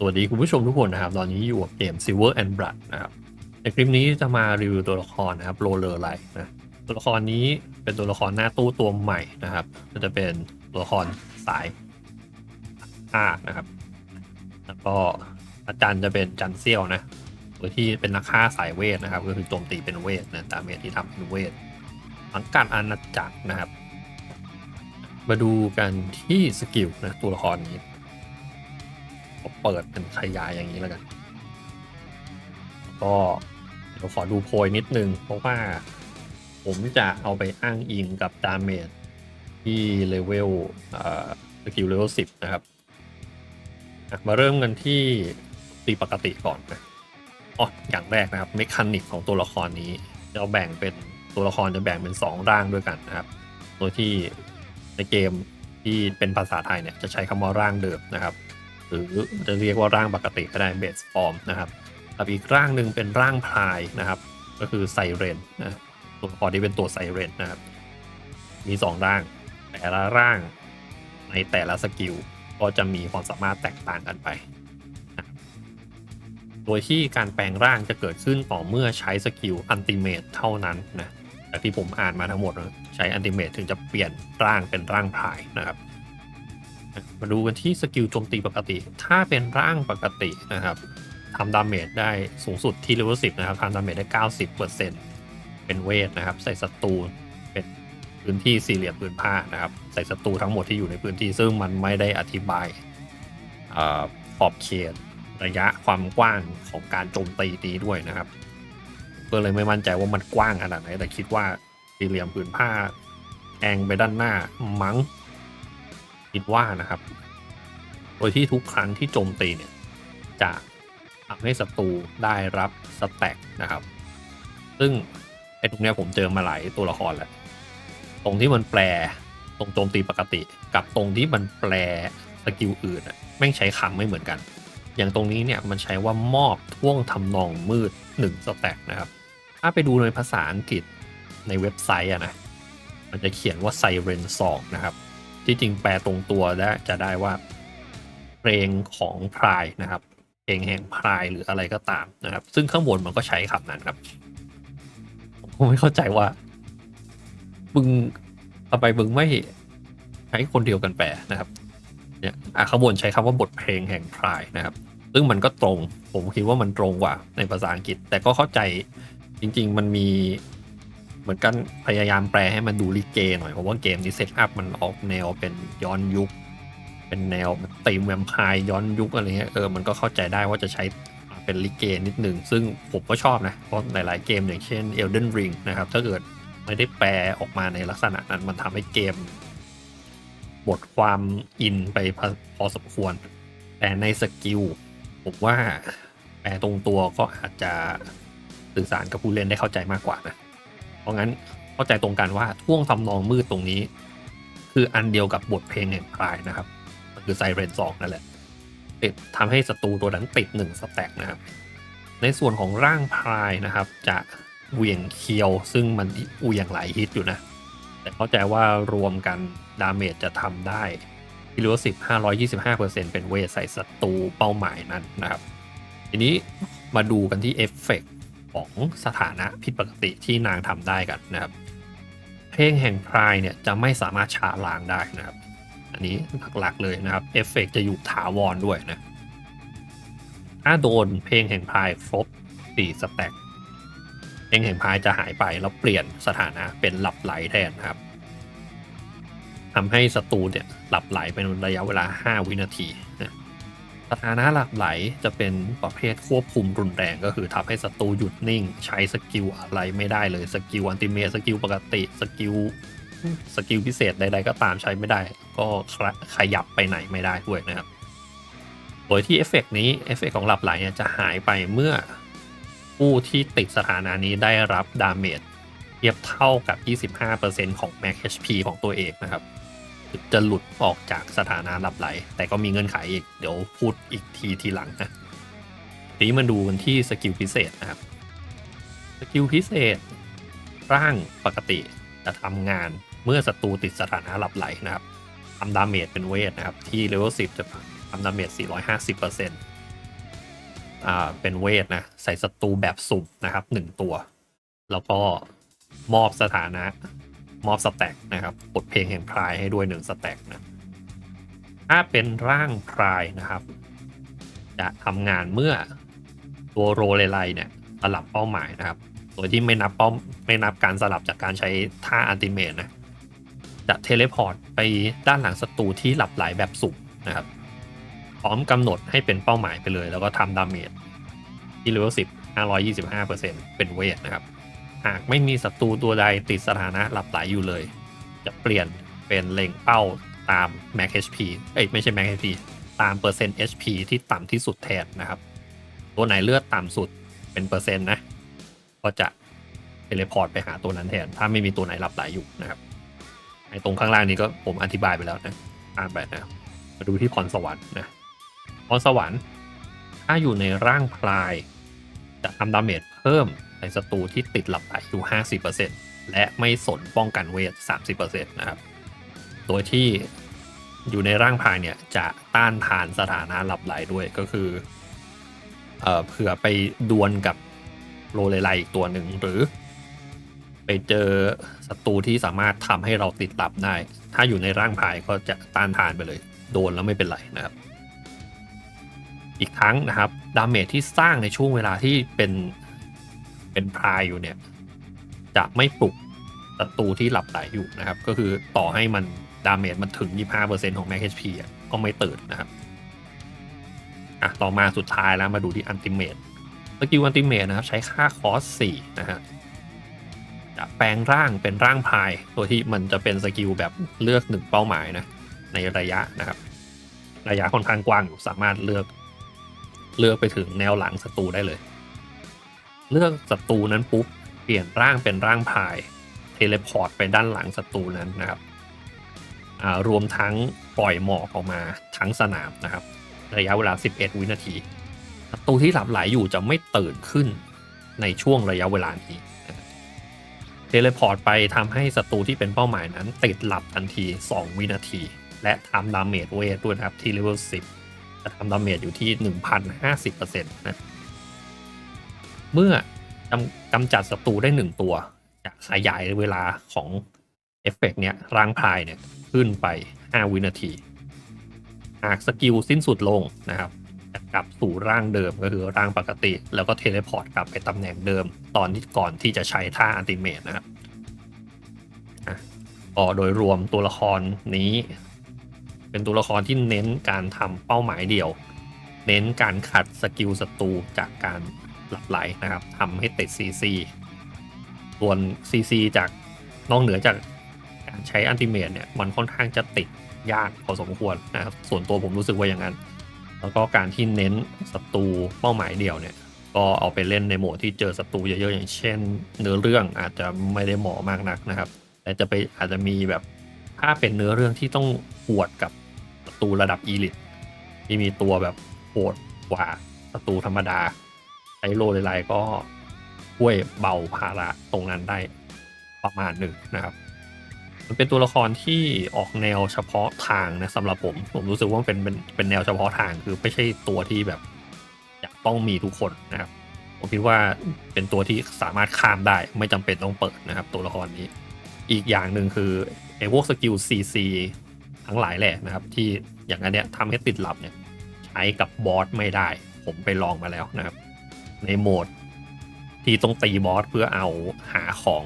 สวัสดีคุณผู้ชมทุกคนนะครับ ตอนนี้อยู่กับเกม Silver and Blood นะครับ ในคลิปนี้จะมารีวิวตัวละครนะครับโรเลอร์ไลนะตัวละครนี้เป็นตัวละครหน้าตู้ตัวใหม่นะครับก็จะเป็นตัวละครสายอานะครับ แล้วก็อาจารย์จะเป็นจันเซียวนะโดยที่เป็นนักฆ่าสายเวทนะครับ ก็คือโจมตีเป็นเวทนะตามเมทที่ทำเป็นเวทสังกัดอาณาจักรนะครับ มาดูกันที่สกิลนะตัวละครนี้ เปิดเป็นขยายอย่างนี้แล้วกัน ก็เดี๋ยวขอดูโพยนิดนึง เพราะว่าผมจะเอาไปอ้างอิงกับดาเมจที่เลเวลสกิลเลเวลสิบนะครับ มาเริ่มกันที่ตีปกติก่อนนะอ๋ออย่างแรกนะครับเมคานิกของตัวละครนี้จะแบ่งเป็นตัวละครจะแบ่งเป็น 2 ร่างด้วยกันนะครับ โดยที่ในเกมที่เป็นภาษาไทยเนี่ยจะใช้คำว่าร่างเดิมนะครับ หรือจะเรียกว่าร่างปกติก็ได้เบสฟอร์มนะครับกับอีกร่างหนึ่งเป็นร่างพลายนะครับ ก็คือไซเรนนะตัวละครที่เป็นตัวไซเรนนะครับ มี 2 ร่าง แต่ละร่างในแต่ละสกิลก็จะมีความสามารถแตกต่างกันไปโดยที่การแปลงร่างจะเกิดขึ้นต่อเมื่อใช้สกิลอันติเมตเท่านั้นนะจากที่ผมอ่านมาทั้งหมดใช้อันติเมตถึงจะเปลี่ยนร่างเป็นร่างพลายนะครับ มาดูกันที่สกิลโจมตีปกติ ถ้าเป็นร่างปกตินะครับทำดาเมจได้สูงสุดที่เลเวล10นะครับทำดาเมจได้90%เป็นเวทนะครับ ใส่ศัตรูเป็นพื้นที่สี่เหลี่ยมพื้นผ้านะครับ ใส่ศัตรูทั้งหมดที่อยู่ในพื้นที่ซึ่งมันไม่ได้อธิบายขอบเขตระยะความกว้างของการโจมตีนี้ด้วยนะครับ ก็เลยไม่มั่นใจว่ามันกว้างขนาดไหนแต่คิดว่าสี่เหลี่ยมพื้นผ้าแองไปด้านหน้ามั้ง คิดว่านะครับ โดยที่ทุกครั้งที่โจมตีเนี่ยจะทำให้ศัตรูได้รับสแต็กนะครับ ซึ่งไอ้ตรงเนี้ยผมเจอมาหลายตัวละครแหละตรงที่มันแปลตรงโจมตีปกติ กับตรงที่มันแปลสกิลอื่นอะแม่งใช้คำไม่เหมือนกัน อย่างตรงนี้เนี่ยมันใช้ว่ามอบท่วงทำนองมืด1สแต็กนะครับ ถ้าไปดูในภาษาอังกฤษในเว็บไซต์อะนะมันจะเขียนว่าไซเรนสองนะครับ ที่จริงแปลตรงตัวได้จะได้ว่า เพลงของพรายนะครับ เพลงแห่งพรายหรืออะไรก็ตามนะครับ ซึ่งข้างบนมันก็ใช้คำนั้นครับผมไม่เข้าใจว่ามึงทำไมมึงไม่ใช้คนเดียวกันแปลนะครับเนี่ยอะข้างบนใช้คำว่าบทเพลงแห่งพรายนะครับ ซึ่งมันก็ตรง ผมคิดว่ามันตรงกว่าในภาษาอังกฤษ แต่ก็เข้าใจจริง ๆ มันมี เหมือนกันพยายามแปลให้มันดูลิเกหน่อย เพราะว่าเกมนี้เซตอัพมันออกแนวเป็นย้อนยุค เป็นแนวตีมแวมไพร์ย้อนยุคอะไรเงี้ยเออมันก็เข้าใจได้ว่าจะใช้เป็นลิเกนิดหนึ่ง ซึ่งผมก็ชอบนะ เพราะหลาย ๆ เกมอย่างเช่น Elden Ring นะครับ ถ้าเกิดไม่ได้แปลออกมาในลักษณะนั้นมันทำให้เกม บทความอินไปพอสมควร แต่ในสกิลผมว่าแปลตรงตัวก็อาจจะสื่อสารกับผู้เล่นได้เข้าใจมากกว่านะ ราะงั้นเข้าใจตรงกันว่าท่วงทำนองมืดตรงนี้ คืออันเดียวกับบทเพลงแห่งพรายนะครับมันคือไซเรนสองนั่นแหละติดทำให้ศัตรูตัวนั้นติดหนึ่งสแต็กนะครับ ในส่วนของร่างพรายนะครับ จะเหวี่ยงเคียว ซึ่งมันเหวี่ยงหลายฮิตอยู่นะ แต่เข้าใจว่ารวมกันดาเมจจะทำได้กิโลสิบห้าร้อยยี่สิบห้าเปอร์เซ็นเป็นเวทใส่ศัตรูเป้าหมายนั้นนะครับ ทีนี้มาดูกันที่เอฟเฟกต์ ของสถานะผิดปกติที่นางทำได้กันนะครับ เพลงแห่งพรายเนี่ยจะไม่สามารถชาล้างได้นะครับ อันนี้หลักๆเลยนะครับเอฟเฟกจะอยู่ถาวรด้วยนะถ้าโดนเพลงแห่งพรายครบ4สแต็กเพลงแห่งพรายจะหายไปแล้วเปลี่ยนสถานะเป็นหลับไหลแทนครับทำให้ศัตรูเนี่ยหลับไหลเป็นระยะเวลา 5 วินาที สถานะหลับไหลจะเป็นประเภทควบคุมรุนแรงก็คือทำให้ศัตรูหยุดนิ่ง ใช้สกิลอะไรไม่ได้เลยสกิลอันติเมสกิลปกติสกิลสกิลพิเศษใดๆก็ตามใช้ไม่ได้ ก็ขยับไปไหนไม่ได้ด้วยนะครับ โดยที่เอฟเฟกนี้เอฟเฟกของหลับไหลเนี่ยจะหายไปเมื่อผู้ที่ติดสถานะนี้ได้รับดาเมจเทียบเท่ากับ 25%ของ Max HP ของตัวเองนะครับ จะหลุดออกจากสถานะหลับไหล แต่ก็มีเงื่อนไขอีก เดี๋ยวพูดอีกทีทีหลังนะทีนี้มาดูกันที่สกิลพิเศษนะครับ สกิลพิเศษ ร่างปกติจะทำงานเมื่อศัตรูติดสถานะหลับไหลนะครับทำดาเมจเป็นเวทนะครับ ที่เลเวล10 จะทำดาเมจ 450%อ่าเป็นเวทนะ ใส่ศัตรูแบบสุ่มนะครับหนึ่งตัว แล้วก็มอบสถานะ มอบสแต็กนะครับบทเพลงแห่งพรายให้ด้วยหนึ่งสแต็กนะถ้าเป็นร่างพรายนะครับ จะทำงานเมื่อตัวโรเลไลเนี่ยสลับเป้าหมายนะครับโดยที่ไม่นับเป้าไม่นับการสลับจากการใช้ท่าอันติเมตนะจะเทเลพอร์ตไปด้านหลังศัตรูที่หลับไหลแบบสุ่มนะครับ พร้อมกำหนดให้เป็นเป้าหมายไปเลย แล้วก็ทำดาเมจที่เลเวล10 525%เป็นเวทนะครับ หากไม่มีศัตรูตัวใดติดสถานะหลับไหลอยู่เลย จะเปลี่ยนเป็นเล็งเป้าตาม Max HP เอ้ยไม่ใช่ Max HP ตามเปอร์เซ็นต์ HP ที่ต่ำที่สุดแทนนะครับ ตัวไหนเลือดต่ำสุดเป็นเปอร์เซ็นต์นะ ก็จะเทเลพอร์ตไปหาตัวนั้นแทน ถ้าไม่มีตัวไหนหลับไหลอยู่นะครับไอ้ตรงข้างล่างนี้ก็ผมอธิบายไปแล้วนะอ่านไปนะมาดูที่พรสวรรค์นะพรสวรรค์ ถ้าอยู่ในร่างพลาย จะทำดาเมจเพิ่ม ในศัตรูที่ติดหลับไหลอยู่ 50%และไม่สนป้องกันเวท 30%นะครับ โดยที่อยู่ในร่างพายเนี่ยจะต้านทานสถานะหลับไหลด้วยก็คือเอ่อเผื่อไปดวลกับโรเลไลอีกตัวหนึ่งหรือ ไปเจอศัตรูที่สามารถทำให้เราติดหลับได้ ถ้าอยู่ในร่างพายก็จะต้านทานไปเลย โดนแล้วไม่เป็นไรนะครับอีกทั้งนะครับดาเมจที่สร้างในช่วงเวลาที่เป็น เป็นพรายอยู่เนี่ย จะไม่ปลุกศัตรูที่หลับไหลอยู่นะครับ ก็คือต่อให้มันดาเมจมันถึง 25%ของ Max HP อะก็ไม่ตื่นนะครับอะต่อมาสุดท้ายแล้วมาดูที่อันติเมตสกิลอันติเมตนะครับ ใช้ค่าคอส4นะฮะจะแปลงร่างเป็นร่างพายตัวที่มันจะเป็นสกิลแบบเลือกหนึ่งเป้าหมายนะในระยะนะครับ ระยะค่อนข้างกว้างอยู่สามารถเลือกเลือกไปถึงแนวหลังศัตรูได้เลย เลือกศัตรูนั้นปุ๊บเปลี่ยนร่างเป็นร่างพายเทเลพอร์ตไปด้านหลังศัตรูนั้นนะครับรวมทั้งปล่อยหมอกออกมาทั้งสนามนะครับระยะเวลา 11 วินาทีศัตรูที่หลับไหลอยู่จะไม่ตื่นขึ้นในช่วงระยะเวลานี้เทเลพอร์ตไปทำให้ศัตรูที่เป็นเป้าหมายนั้น ติดหลับทันที 2 วินาที และทำดาเมจเวทด้วยนะครับที่เลเวล10จะทำดาเมจอยู่ที่ 1,050%นะ เมื่อกำกำจัดศัตรูได้1ตัวจะขยายเวลาของเอฟเฟกต์เนี่ยร่างพายเนี่ยขึ้นไป 5 วินาที หากสกิลสิ้นสุดลงนะครับจะกลับสู่ร่างเดิมก็คือร่างปกติ แล้วก็เทเลพอร์ตกลับไปตำแหน่งเดิม ตอนที่ก่อนที่จะใช้ท่าอันติเมตนะครับก็โดยรวมตัวละครนี้ เป็นตัวละครที่เน้นการทำเป้าหมายเดียว เน้นการขัดสกิลศัตรูจากการ หลับไหลนะครับทำให้ติด CC ส่วน CC จากนอกเหนือจากการใช้อันติเมตเนี่ยมันค่อนข้างจะติดยากพอสมควรนะครับส่วนตัวผมรู้สึกว่าอย่างนั้น แล้วก็การที่เน้นศัตรูเป้าหมายเดียวเนี่ยก็เอาไปเล่นในโหมดที่เจอศัตรูเยอะๆอย่างเช่น เนื้อเรื่องอาจจะไม่ได้เหมาะมากนักนะครับแต่จะไปอาจจะมีแบบถ้าเป็นเนื้อเรื่องที่ต้องหวดกับศัตรูระดับอีลิทที่มีตัวแบบโหดกว่าศัตรูธรรมดา ใช้โลไลๆก็ช่วยเบาภาระตรงนั้นได้ประมาณหนึ่งนะครับ มันเป็นตัวละครที่ออกแนวเฉพาะทางนะสำหรับผมผมรู้สึกว่าเป็นเป็นเป็นแนวเฉพาะทางคือไม่ใช่ตัวที่แบบอยากต้องมีทุกคนนะครับ ผมคิดว่าเป็นตัวที่สามารถข้ามได้ไม่จำเป็นต้องเปิดนะครับ ตัวละครนี้ อีกอย่างหนึ่งคือไอ้พวกสกิล CC ทั้งหลายแหละนะครับ ที่อย่างนั้นเนี่ยทำให้ติดหลับเนี่ยใช้กับบอสไม่ได้ ผมไปลองมาแล้วนะครับ ในโหมด ที่ต้องตีบอสเพื่อเอาหาของ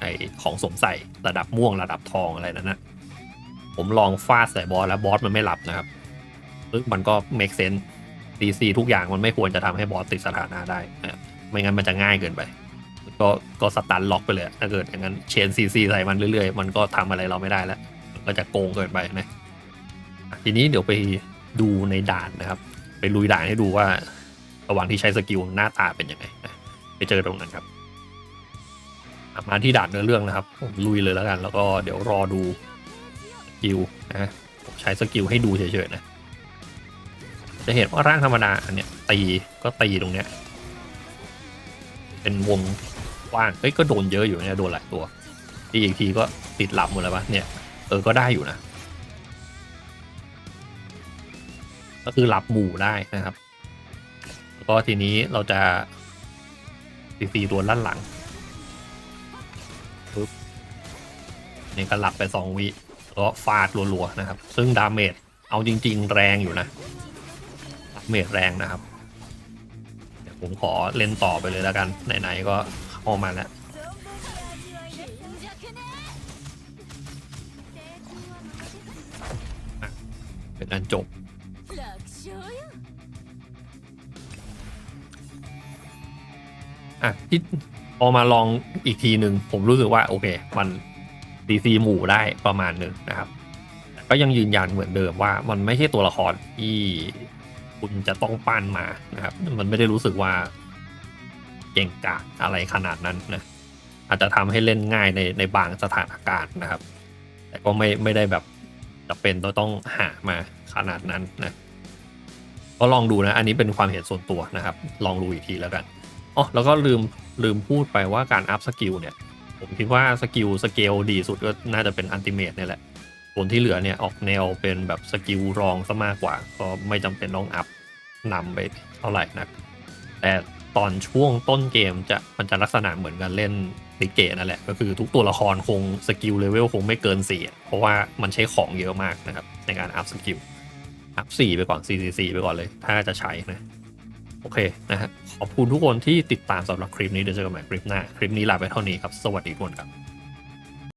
ไอของสมใส่ระดับม่วงระดับทองอะไรนั้นนะผมลองฟาดใส่บอสแล้วบอสมันไม่หลับนะครับซึ่งมันก็ make sense DC ทุกอย่างมันไม่ควรจะทำให้บอสติดสถานะได้นะไม่งั้นมันจะง่ายเกินไป ก็ก็สตันล็อกไปเลย ถ้าเกิดอย่างนั้นเชนซีซีใส่มันเรื่อยๆ มันก็ทำอะไรเราไม่ได้แล้ว มันก็จะโกงเกินไปนะอะทีนี้เดี๋ยวไปดูในด่านนะครับ ไปลุยด่านให้ดูว่า ระหว่างที่ใช้สกิลหน้าตาเป็นยังไงนะไปเจอตรงนั้นครับมาที่ด่านเนื้อเรื่องนะครับ ผมลุยเลยแล้วกัน แล้วก็เดี๋ยวรอดูสกิลนะผมใช้สกิลให้ดูเฉยๆนะจะเห็นว่าร่างธรรมดาอันเนี้ยตีก็ตีตรงเนี้ยเป็นวงกว้างเอ้ยก็โดนเยอะอยู่เนี่ยโดนหลายตัวตีอีกทีก็ติดหลับหมดแล้วปะเนี่ยเออก็ได้อยู่นะ ก็คือหลับหมู่ได้นะครับ ก็ทีนี้เราจะซีซีตัวด้านหลังปึ๊บนี่ก็หลับไปสองวิแล้วก็ฟาดรัวๆนะครับ ซึ่งดาเมจเอาจริง ๆ แรงอยู่นะดาเมจแรงนะครับเดี๋ยวผมขอเล่นต่อไปเลยแล้วกัน ไหนๆก็เข้ามาแล้วเป็นอันจบ อะที่พอมาลองอีกทีหนึ่งผมรู้สึกว่าโอเค มันดีซีหมู่ได้ประมาณหนึ่งนะครับก็ยังยืนยันเหมือนเดิมว่ามันไม่ใช่ตัวละครที่คุณจะต้องปั้นมานะครับ มันไม่ได้รู้สึกว่าเก่งกาจอะไรขนาดนั้นนะอาจจะทำให้เล่นง่ายในในบางสถานการณ์นะครับ แต่ก็ไม่ไม่ได้แบบจะเป็นต้องต้องหามาขนาดนั้นนะก็ลองดูนะ อันนี้เป็นความเห็นส่วนตัวนะครับ ลองดูอีกทีแล้วกัน อ๋อแล้วก็ลืมลืมพูดไปว่าการอัพสกิลเนี่ย ผมคิดว่าสกิลสเกลดีสุดก็น่าจะเป็นอันติเมตเนี่ยแหละ ส่วนที่เหลือเนี่ยออกแนวเป็นแบบสกิลรองซะมากกว่า ก็ไม่จำเป็นต้องอัพนำไปเท่าไหร่นะแต่ตอนช่วงต้นเกมจะมันจะลักษณะเหมือนกันเล่นลิเกนั่นแหละ ก็คือทุกตัวละครคงสกิลเลเวลคงไม่เกิน 4 เพราะว่ามันใช้ของเยอะมากนะครับในการอัพสกิลอัพ4ไปก่อน 4 4ไปก่อนเลย ถ้าจะใช้นะ โอเคนะฮะขอบคุณทุกคนที่ติดตามสำหรับคลิปนี้เดี๋ยวเจอกันใหม่คลิปหน้า คลิปนี้ลาไปเท่านี้ครับ สวัสดีทุกคนครับ